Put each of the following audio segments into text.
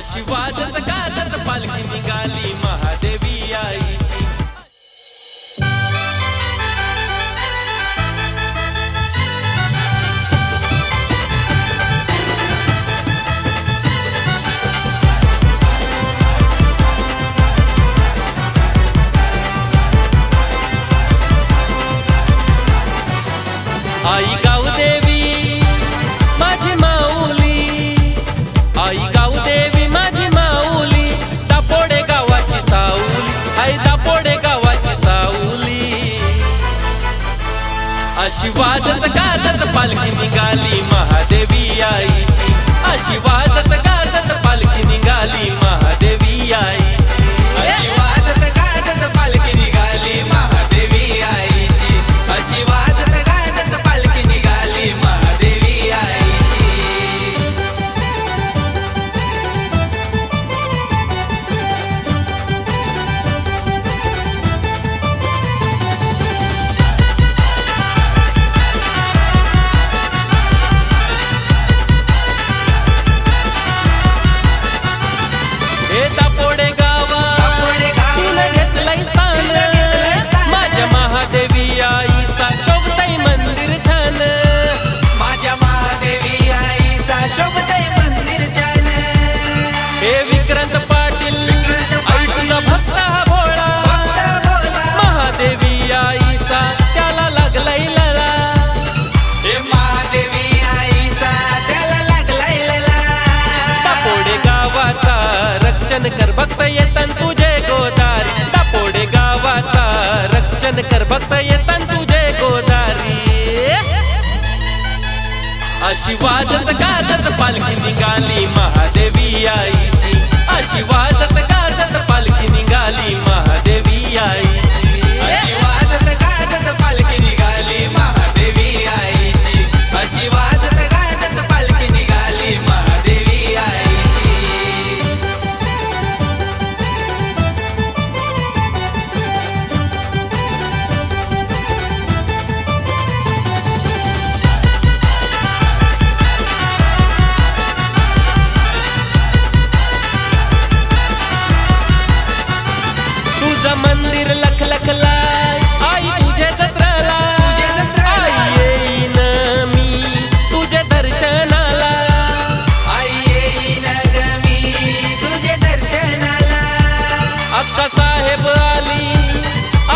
आशी वाजत गाजत पालखी निघाली. अशी वाजत गाजत पालखी निघाली महादेवी आईची. अशी वाजत रक्षण कर भक्त येतन तुझे गोदारी. दापोडे गावाचा रक्षण कर भक्त येतन तुझे गोदारी. अशी वाजत गाजत पालखी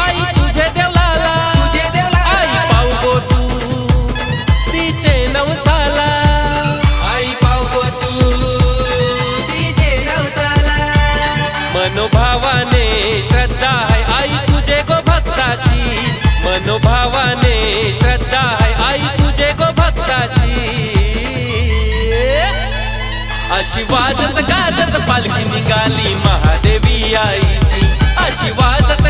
आई तुझे मनोभावाने श्रद्धा आई तुझे गो भक्ताची. मनोभावाने श्रद्धा आई तुझे गो भक्ताची. अशी वाजत गाजत पालखी निघाली. महादेवी आई. 喜欢的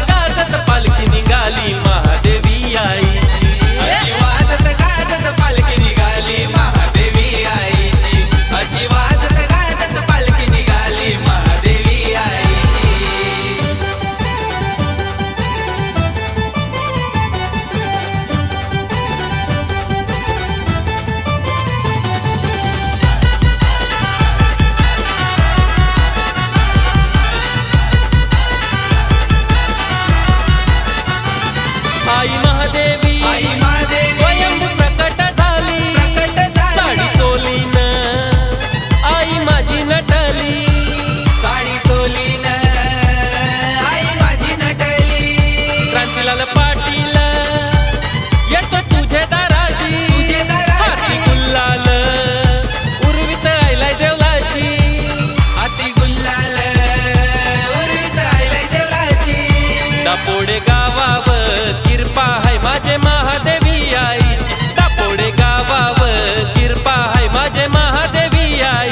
गावावर कृपा हाय माझे महादेवी आईची दापोडे गावावर कृपा हाय माझे महादेवी आई.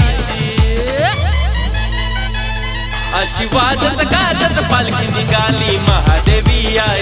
अशी वाजत गाजत पालखी निघाली महादेवी आई.